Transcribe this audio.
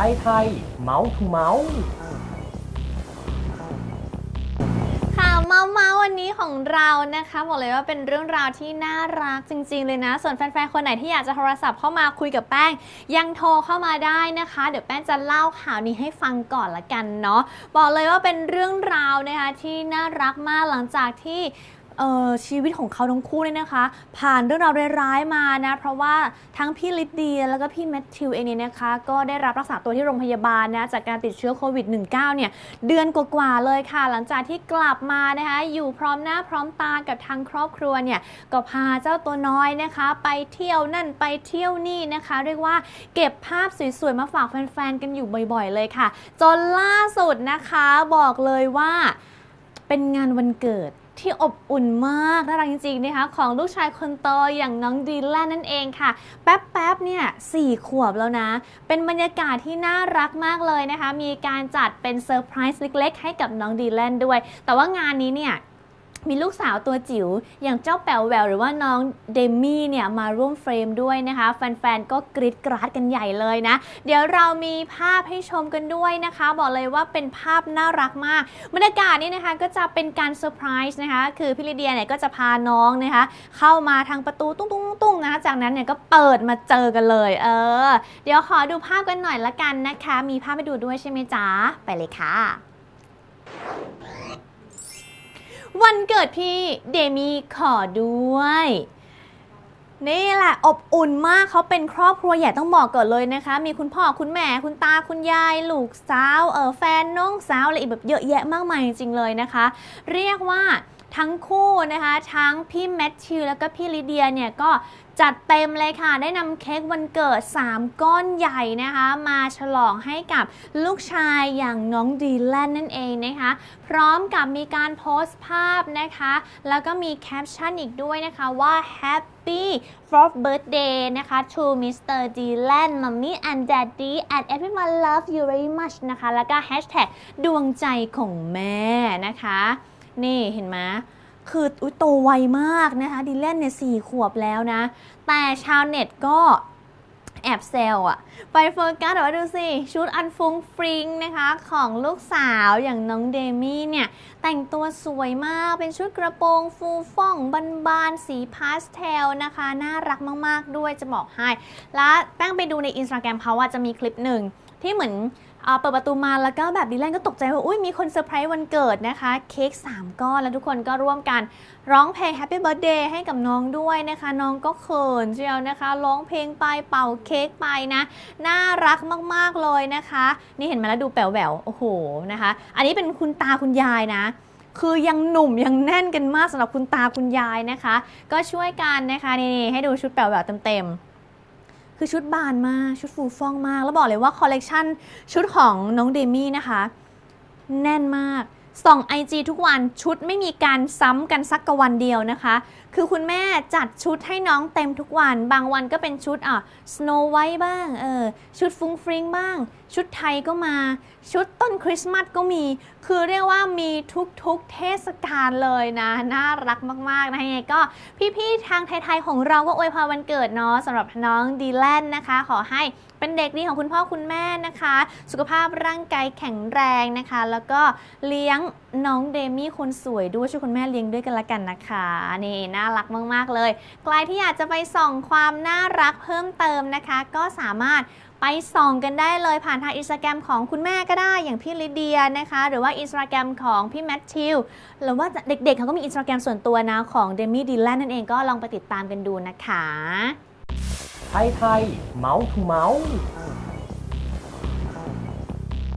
ไทยไทยเมาส์ทูเมาส์ค่ะเมาส์เมาส์วันนี้ของเรานะคะบอกเลยว่าเป็นเรื่องราวที่น่ารักจริง ๆ เลยนะ ส่วนแฟนๆคนไหนที่อยากจะโทรศัพท์เข้ามาคุยกับแป้ง ยังโทรเข้ามาได้นะคะ เดี๋ยวแป้งจะเล่าข่าวนี้ให้ฟังก่อนละกันเนาะบอกเลยว่าเป็นเรื่องราวนะคะที่น่ารักมากหลังจากที่ ชีวิตของเขาทั้งคู่เนี่ยนะคะ ผ่านเรื่องราวร้ายๆมานะ เพราะว่าทั้งพี่ลิดเดียแล้วก็พี่แมทธิวเองเนี่ยนะคะ ก็ได้รับรักษาตัวที่โรงพยาบาลนะจากการติดเชื้อโควิด -19 เนี่ยเดือนกว่าๆเลยค่ะ หลังจากที่กลับมานะคะอยู่พร้อมหน้าพร้อมตากับทางครอบครัวเนี่ยก็พาเจ้าตัวน้อยนะคะ ไปเที่ยวนั่นไปเที่ยวนี่นะคะ เรียกว่าเก็บภาพสวยๆมาฝากแฟนๆกันอยู่บ่อยๆ เลยค่ะ จนล่าสุดนะคะบอกเลยว่าเป็นงานวันเกิด ที่อบอุ่นมากน่ารักจริงๆนะคะของลูกชายคนโตอย่างน้องดีแลนนั่นเองค่ะ แป๊บๆเนี่ยสี่ขวบแล้วนะ เป็นบรรยากาศที่น่ารักมากเลยนะคะ มีการจัดเป็นเซอร์ไพรส์เล็กๆ ให้กับน้องดีแลนด้วย แต่ว่างานนี้เนี่ย มีลูกสาวตัวจิ๋วอย่างเจ้าแป๋วแหววหรือว่าน้องเดมี่เนี่ยมาร่วมเฟรมด้วยนะคะ แฟนๆ ก็กรีดกราดกันใหญ่เลยนะ เดี๋ยวเรามีภาพให้ชมกันด้วยนะคะ บอกเลยว่าเป็นภาพน่ารักมากบรรยากาศนี้นะคะก็จะเป็นการเซอร์ไพรส์นะคะ คือพี่ลิเดียเนี่ยก็จะพาน้องนะคะ เข้ามาทางประตูตุ้งตุ้งตุ้งนะคะจากนั้นเนี่ยก็เปิดมาเจอกันเลย เออ เดี๋ยวขอดูภาพกันหน่อยละกันนะคะ มีภาพให้ดูด้วยใช่ไหมจ๊ะไปเลยค่ะ วันเกิดพี่เดมี่ขอด้วย นี่แหละอบอุ่นมากเขาเป็นครอบครัวใหญ่ต้องบอกก่อนเลยนะคะ มีคุณพ่อคุณแม่คุณตาคุณยาย ลูกสาวเออแฟนน้องสาวอะไรอีกแบบเยอะแยะมากมายจริงๆเลยนะคะ เรียกว่า ทั้งคู่นะคะ ทั้งพี่แมทธิวแล้วก็พี่ลิเดียเนี่ยก็จัดเต็มเลยค่ะ ได้นำเค้กวันเกิด 3 ก้อนใหญ่นะคะ มาฉลองให้กับลูกชายอย่างน้องดีแลนนั่นเองนะคะ พร้อมกับมีการโพสต์ภาพนะคะ แล้วก็มีแคปชั่นอีกด้วยนะคะว่า Happy fourth birthday นะคะ to Mr. Dylan Mommy and Daddy and everyone love you very much นะคะ แล้วก็ hashtag ดวงใจของแม่นะคะ นี่เห็นไหมคืออยโตไวมากนะคะดีแลนเนี่ยสี่ขวบแล้วนะ แต่ชาวเน็ตก็แอบเซลอะไปโฟกัสแต่ว่าดูสิ ชุดอันฟุ้งฟริงนะคะ ของลูกสาวอย่างน้องเดมี่เนี่ย แต่งตัวสวยมากเป็นชุดกระโปรงฟูฟ่องบานๆ สีพาสเทลนะคะ น่ารักมากๆด้วยจะบอกให้ แล้วแป้งไปดูในอินสตาแกรมเขาว่าจะมีคลิปหนึ่งที่เหมือน เปิดประตูมาแล้วก็แบบดีแลนก็ตกใจว่าอุ้ยมีคนเซอร์ไพรส์วันเกิดนะคะ เค้ก3 ก้อนแล้วทุกคนก็ร่วมกันร้องเพลง Happy Birthday ให้กับน้องด้วยนะคะ น้องก็เขินเชียวนะคะ ร้องเพลงไปเป่าเค้กไปนะ น่ารักมากๆเลยนะคะ นี่เห็นไหมแล้วดูแป๋วแหววโอ้โหนะคะ อันนี้เป็นคุณตาคุณยายนะคือยังหนุ่มยังแน่นกันมากสำหรับคุณตาคุณยายนะคะ ก็ช่วยกันนะคะนี่ให้ดูชุดแป๋วแหววเต็มๆ คือชุดบานมาก ชุดฟูฟ่องมาก แล้วบอกเลยว่าคอลเลกชันชุดของน้องเดมี่นะคะ แน่นมาก ส่อง IG ทุกวันชุดไม่มีการซ้ำกันสักกวันเดียวนะคะ คือคุณแม่จัดชุดให้น้องเต็มทุกวัน บางวันก็เป็นชุดอะ Snow White บ้างเออชุดฟุ้งฟริ้งบ้าง ชุดไทยก็มา ชุดต้นคริสต์มาสก็มี คือเรียกว่ามีทุกๆเทศกาลเลยนะ น่ารักมากๆนะยังไงก็พี่ๆทางไทยๆของเราก็อวยพรวันเกิดเนาะสำหรับน้องดีแลนนะคะ ขอให้ เป็นเด็กดีของคุณพ่อคุณแม่นะคะ สุขภาพร่างกายแข็งแรงนะคะ แล้วก็เลี้ยงน้องเดมี่คนสวยด้วยช่วยคุณแม่เลี้ยงด้วยกันละกันนะคะนี่น่ารักมาก ๆ เลย ใครที่อยากจะไปส่องความน่ารักเพิ่มเติมนะคะ ก็สามารถไปส่องกันได้เลยผ่านทางอินสตาแกรมของคุณแม่ก็ได้อย่างพี่ลิเดียนะคะ หรือว่าอินสตาแกรมของพี่แมทธิวหรือว่าเด็กๆเขาก็มีอินสตาแกรมส่วนตัวนะของเดมี่ดีแลนนั่นเองก็ลองไปติดตามกันดูนะคะ ไทยไทยเมาส์ทูเมาส์